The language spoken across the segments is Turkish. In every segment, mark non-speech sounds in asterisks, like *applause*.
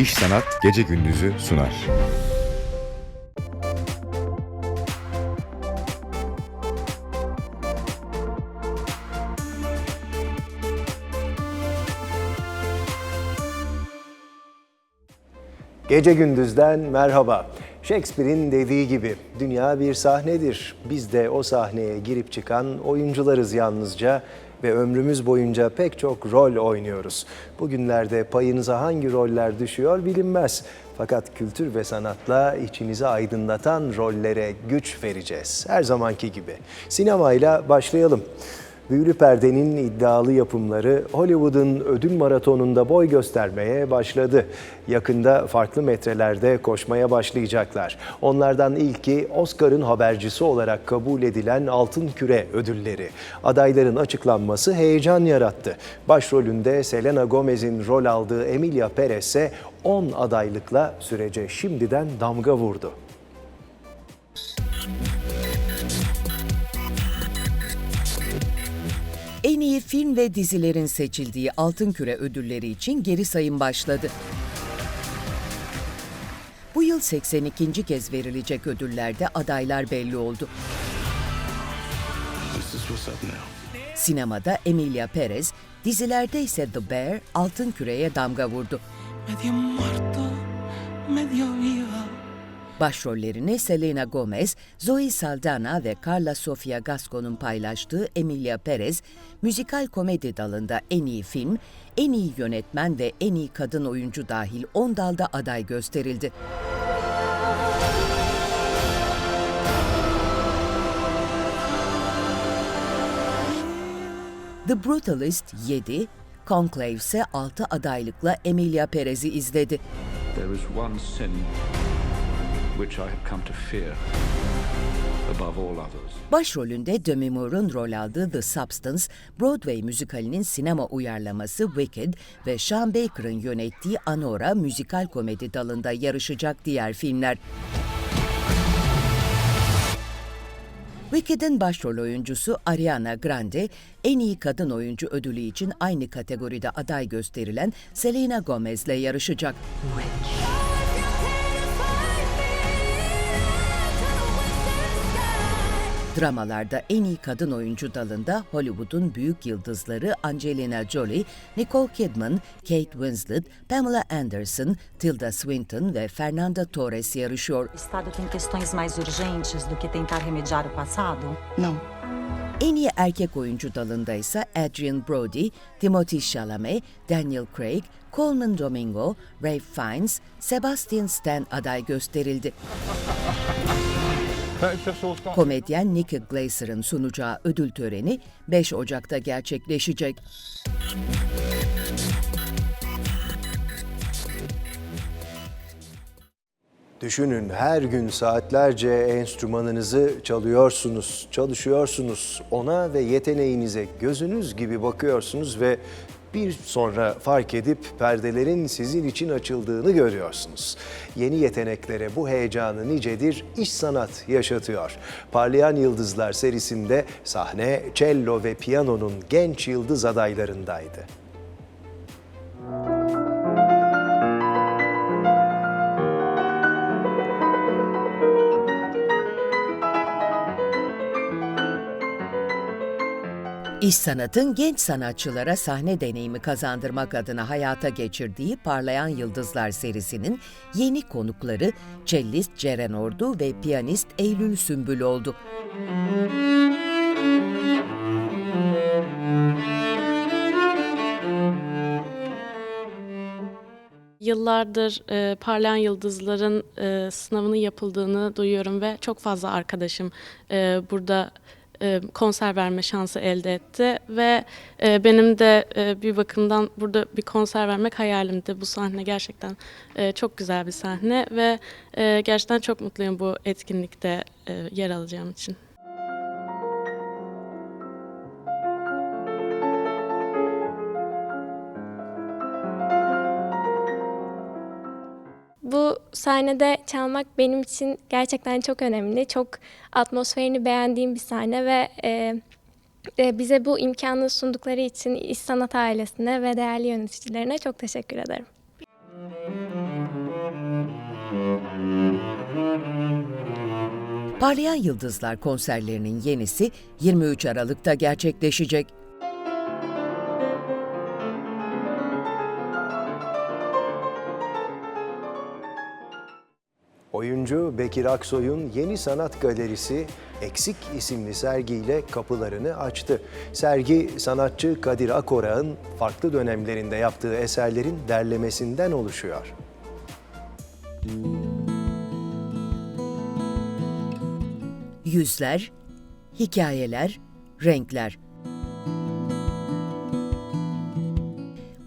İş Sanat Gece Gündüz'ü sunar. Gece gündüzden merhaba. Shakespeare'in dediği gibi dünya bir sahnedir. Biz de o sahneye girip çıkan oyuncularız yalnızca ve ömrümüz boyunca pek çok rol oynuyoruz. Bugünlerde payınıza hangi roller düşüyor bilinmez. Fakat kültür ve sanatla içinizi aydınlatan rollere güç vereceğiz. Her zamanki gibi. Sinemayla başlayalım. Büyülü Perde'nin iddialı yapımları Hollywood'un ödül maratonunda boy göstermeye başladı. Yakında farklı metrelerde koşmaya başlayacaklar. Onlardan ilki Oscar'ın habercisi olarak kabul edilen Altın Küre ödülleri. Adayların açıklanması heyecan yarattı. Başrolünde Selena Gomez'in rol aldığı Emilia Perez ise 10 adaylıkla sürece şimdiden damga vurdu. En iyi film ve dizilerin seçildiği Altın Küre ödülleri için geri sayım başladı. Bu yıl 82. kez verilecek ödüllerde adaylar belli oldu. Sinemada Emilia Perez, dizilerde ise The Bear Altın Küre'ye damga vurdu. medio muerto, medio viva. Başrollerini Selena Gomez, Zoe Saldana ve Carla Sofia Gasco'nun paylaştığı Emilia Perez, müzikal komedi dalında en iyi film, en iyi yönetmen ve en iyi kadın oyuncu dahil 10 dalda aday gösterildi. The Brutalist 7, Conclave ise 6 adaylıkla Emilia Perez'i izledi. There is one sin which I have come to fear above all others. Başrolünde Demi Moore'un rol aldığı The Substance, Broadway müzikalinin sinema uyarlaması Wicked ve Sean Baker'ın yönettiği Anora müzikal komedi dalında yarışacak diğer filmler. Wicked'in başrol oyuncusu Ariana Grande, en iyi kadın oyuncu ödülü için aynı kategoride aday gösterilen Selena Gomez'le yarışacak. Dramalarda en iyi kadın oyuncu dalında Hollywood'un büyük yıldızları Angelina Jolie, Nicole Kidman, Kate Winslet, Pamela Anderson, Tilda Swinton ve Fernanda Torres yarışıyor. Estado tem questões mais urgentes do que tentar remediar o passado? No. En iyi erkek oyuncu dalında ise Adrian Brody, Timothy Chalamet, Daniel Craig, Coleman Domingo, Ralph Fiennes, Sebastian Stan aday gösterildi. *laughs* Komedyen Nicky Glaser'ın sunacağı ödül töreni 5 Ocak'ta gerçekleşecek. Düşünün her gün saatlerce enstrümanınızı çalıyorsunuz, çalışıyorsunuz. Ona ve yeteneğinize gözünüz gibi bakıyorsunuz ve bir sonra fark edip perdelerin sizin için açıldığını görüyorsunuz. Yeni yeteneklere bu heyecanı nicedir iş sanat yaşatıyor. Parlayan Yıldızlar serisinde sahne cello ve piyanonun genç yıldız adaylarındaydı. İş Sanat'ın genç sanatçılara sahne deneyimi kazandırmak adına hayata geçirdiği Parlayan Yıldızlar serisinin yeni konukları cellist Ceren Ordu ve piyanist Eylül Sümbül oldu. Yıllardır e, parlayan yıldızların e, sınavının yapıldığını duyuyorum ve çok fazla arkadaşım e, burada konser verme şansı elde etti ve e, benim de e, bir bakımdan burada bir konser vermek hayalimdi. Bu sahne gerçekten e, çok güzel bir sahne ve e, gerçekten çok mutluyum bu etkinlikte e, yer alacağım için. bu sahnede çalmak benim için gerçekten çok önemli. Çok atmosferini beğendiğim bir sahne ve e, e, bize bu imkanı sundukları için İş Sanat ailesine ve değerli yöneticilerine çok teşekkür ederim. Parlayan Yıldızlar konserlerinin yenisi 23 Aralık'ta gerçekleşecek. Oyuncu Bekir Aksoy'un Yeni Sanat Galerisi Eksik isimli sergiyle kapılarını açtı. Sergi sanatçı Kadir Akorak'ın farklı dönemlerinde yaptığı eserlerin derlemesinden oluşuyor. Yüzler, hikayeler, renkler.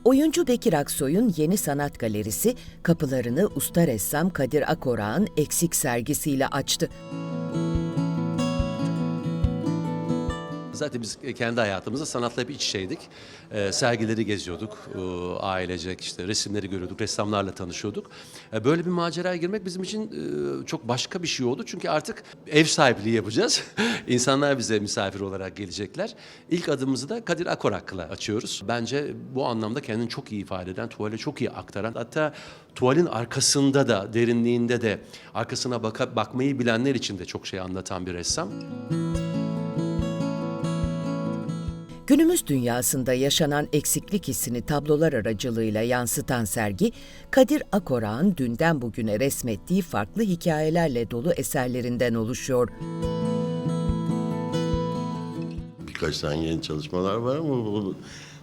Oyuncu Bekir Aksoy'un Yeni Sanat Galerisi kapılarını usta ressam Kadir Akorak'ın eksik sergisiyle açtı. Zaten biz kendi hayatımızda sanatla hep iç içeydik. Ee, sergileri geziyorduk, ee, ailecek işte resimleri görüyorduk, ressamlarla tanışıyorduk. Ee, böyle bir maceraya girmek bizim için e, çok başka bir şey oldu. Çünkü artık ev sahipliği yapacağız. *laughs* İnsanlar bize misafir olarak gelecekler. İlk adımımızı da Kadir Akorak'la açıyoruz. Bence bu anlamda kendini çok iyi ifade eden, tuvale çok iyi aktaran, hatta tuvalin arkasında da, derinliğinde de, arkasına baka, bakmayı bilenler için de çok şey anlatan bir ressam. Günümüz dünyasında yaşanan eksiklik hissini tablolar aracılığıyla yansıtan sergi, Kadir Akorak'ın dünden bugüne resmettiği farklı hikayelerle dolu eserlerinden oluşuyor. Birkaç tane yeni çalışmalar var ama bu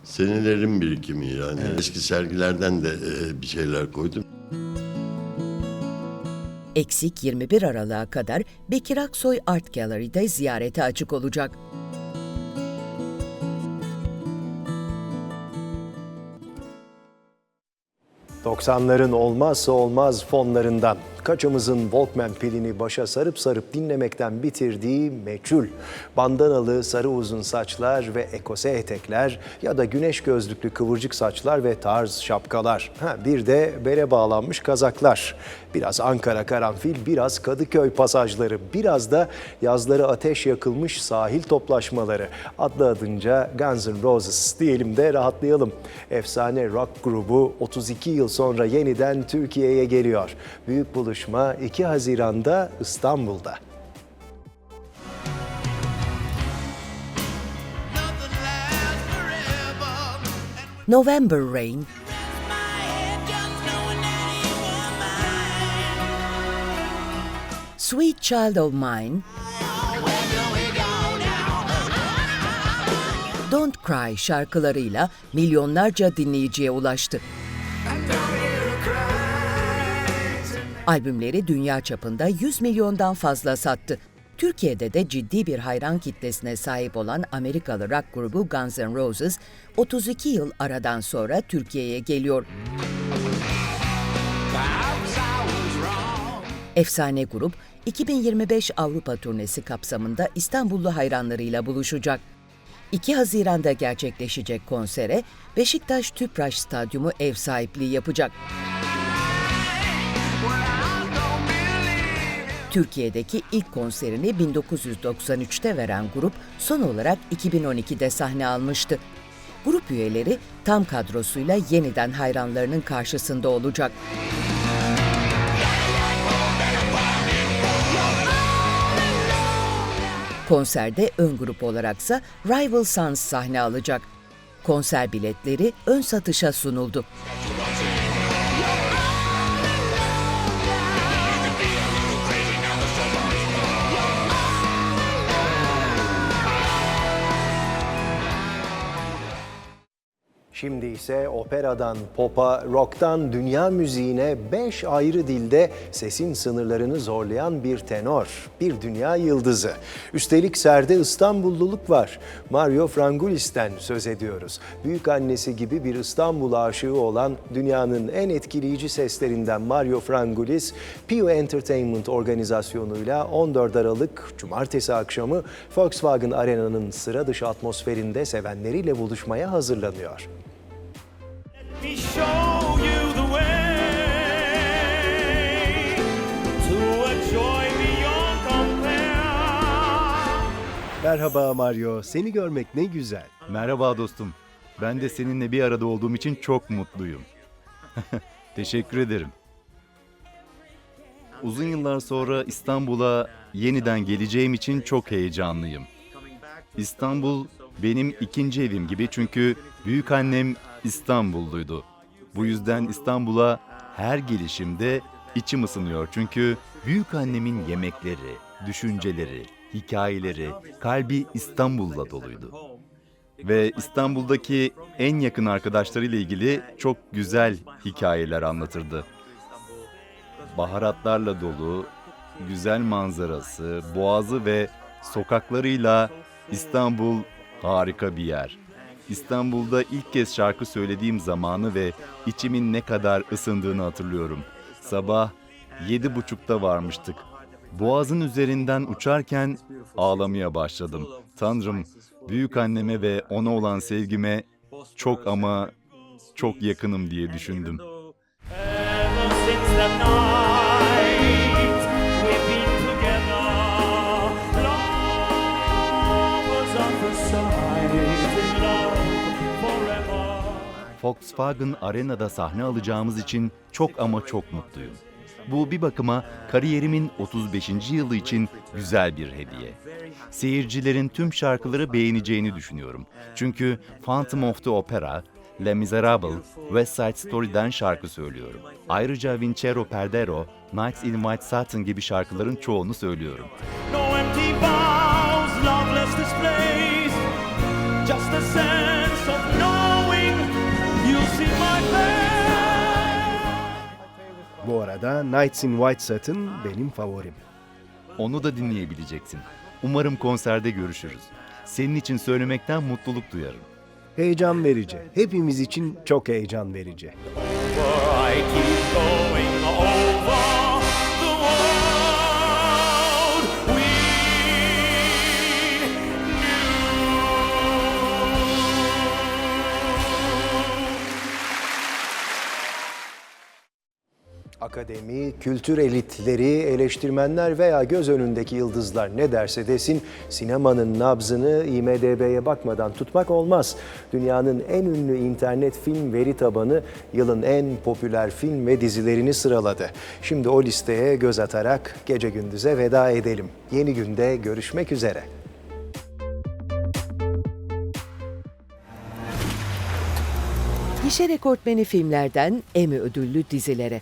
senelerin birikimi yani. Eski sergilerden de e, bir şeyler koydum. Eksik 21 Aralık'a kadar Bekir Aksoy Art Gallery'de ziyarete açık olacak. ...90'ların olmazsa olmaz fonlarından... ...kaçımızın Walkman pilini başa sarıp sarıp dinlemekten bitirdiği meçhul... ...bandanalı sarı uzun saçlar ve ekose etekler... ...ya da güneş gözlüklü kıvırcık saçlar ve tarz şapkalar... Ha, ...bir de bere bağlanmış kazaklar... ...biraz Ankara karanfil, biraz Kadıköy pasajları... ...biraz da yazları ateş yakılmış sahil toplaşmaları... ...adlı adınca Guns N' Roses diyelim de rahatlayalım... ...efsane rock grubu 32 yıl sonra yeniden Türkiye'ye geliyor. Büyük buluşma 2 Haziran'da İstanbul'da. November Rain, Sweet Child of Mine, Don't Cry şarkılarıyla milyonlarca dinleyiciye ulaştı. Albümleri dünya çapında 100 milyondan fazla sattı. Türkiye'de de ciddi bir hayran kitlesine sahip olan Amerikalı rock grubu Guns N' Roses 32 yıl aradan sonra Türkiye'ye geliyor. Efsane grup 2025 Avrupa turnesi kapsamında İstanbullu hayranlarıyla buluşacak. 2 Haziran'da gerçekleşecek konsere Beşiktaş Tüpraş Stadyumu ev sahipliği yapacak. Türkiye'deki ilk konserini 1993'te veren grup son olarak 2012'de sahne almıştı. Grup üyeleri tam kadrosuyla yeniden hayranlarının karşısında olacak. Konserde ön grup olaraksa Rival Sons sahne alacak. Konser biletleri ön satışa sunuldu. Şimdi ise operadan pop'a, rock'tan dünya müziğine beş ayrı dilde sesin sınırlarını zorlayan bir tenor, bir dünya yıldızı. Üstelik serde İstanbulluluk var. Mario Frangulis'ten söz ediyoruz. Büyük annesi gibi bir İstanbul aşığı olan dünyanın en etkileyici seslerinden Mario Frangulis, Pio Entertainment organizasyonuyla 14 Aralık Cumartesi akşamı Volkswagen Arena'nın sıra dışı atmosferinde sevenleriyle buluşmaya hazırlanıyor. Merhaba Mario, seni görmek ne güzel. Merhaba dostum. Ben de seninle bir arada olduğum için çok mutluyum. *laughs* Teşekkür ederim. Uzun yıllar sonra İstanbul'a yeniden geleceğim için çok heyecanlıyım. İstanbul benim ikinci evim gibi çünkü büyük annem İstanbulluydu. Bu yüzden İstanbul'a her gelişimde içim ısınıyor çünkü büyük annemin yemekleri, düşünceleri, hikayeleri, kalbi İstanbul'la doluydu. Ve İstanbul'daki en yakın arkadaşlarıyla ilgili çok güzel hikayeler anlatırdı. Baharatlarla dolu, güzel manzarası, boğazı ve sokaklarıyla İstanbul harika bir yer. İstanbul'da ilk kez şarkı söylediğim zamanı ve içimin ne kadar ısındığını hatırlıyorum. Sabah yedi buçukta varmıştık. Boğazın üzerinden uçarken ağlamaya başladım. Tanrım, büyük anneme ve ona olan sevgime çok ama çok yakınım diye düşündüm. Volkswagen Arena'da sahne alacağımız için çok ama çok mutluyum. Bu bir bakıma kariyerimin 35. yılı için güzel bir hediye. Seyircilerin tüm şarkıları beğeneceğini düşünüyorum. Çünkü Phantom of the Opera, Les Miserables, West Side Story'den şarkı söylüyorum. Ayrıca Vincero Perdero, Nights in White Satin gibi şarkıların çoğunu söylüyorum. No empty vows, loveless displays, just a sense Bu arada Nights in White Satin benim favorim. Onu da dinleyebileceksin. Umarım konserde görüşürüz. Senin için söylemekten mutluluk duyarım. Heyecan verici. Hepimiz için çok heyecan verici. I keep going Akademi, kültür elitleri, eleştirmenler veya göz önündeki yıldızlar ne derse desin sinemanın nabzını IMDB'ye bakmadan tutmak olmaz. Dünyanın en ünlü internet film veri tabanı yılın en popüler film ve dizilerini sıraladı. Şimdi o listeye göz atarak gece gündüze veda edelim. Yeni günde görüşmek üzere. Gişe rekortmeni filmlerden Emmy ödüllü dizilere.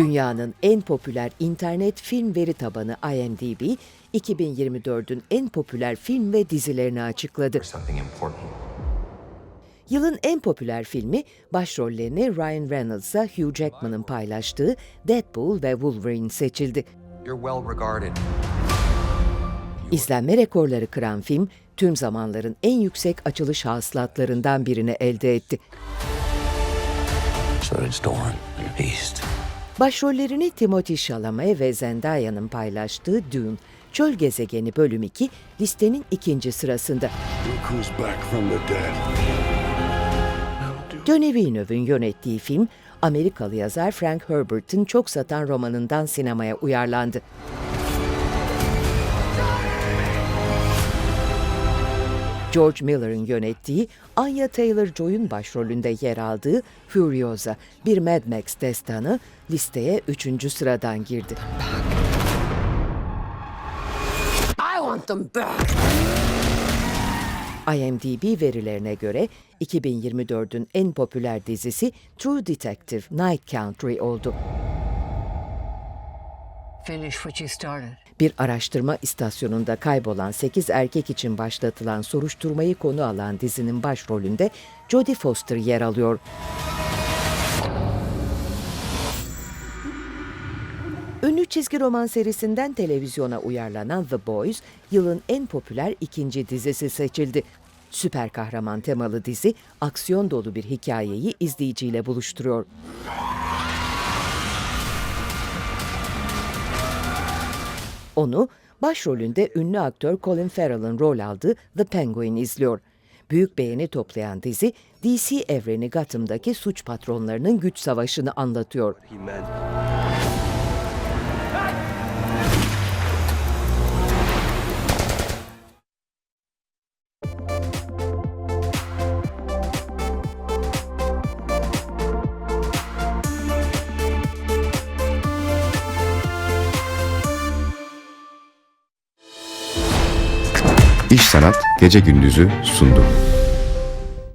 Dünyanın en popüler internet film veri tabanı IMDb, 2024'ün en popüler film ve dizilerini açıkladı. Yılın en popüler filmi başrollerini Ryan Reynolds'a Hugh Jackman'ın paylaştığı Deadpool ve Wolverine seçildi. Well. İzlenme rekorları kıran film, tüm zamanların en yüksek açılış hasılatlarından birini elde etti. So. Başrollerini Timothée Chalamet ve Zendaya'nın paylaştığı Dune, Çöl Gezegeni Bölüm 2 listenin ikinci sırasında. Denis Villeneuve'ün yönettiği film, Amerikalı yazar Frank Herbert'ın çok satan romanından sinemaya uyarlandı. George Miller'ın yönettiği Anya Taylor-Joy'un başrolünde yer aldığı Furiosa, bir Mad Max destanı listeye üçüncü sıradan girdi. I want them back. IMDb verilerine göre 2024'ün en popüler dizisi True Detective Night Country oldu. Bir araştırma istasyonunda kaybolan 8 erkek için başlatılan soruşturmayı konu alan dizinin başrolünde Jodie Foster yer alıyor. Ünlü çizgi roman serisinden televizyona uyarlanan The Boys, yılın en popüler ikinci dizisi seçildi. Süper kahraman temalı dizi, aksiyon dolu bir hikayeyi izleyiciyle buluşturuyor. Onu başrolünde ünlü aktör Colin Farrell'ın rol aldığı The Penguin izliyor. Büyük beğeni toplayan dizi, DC evreni Gotham'daki suç patronlarının güç savaşını anlatıyor. İş Sanat Gece Gündüz'ü sundu.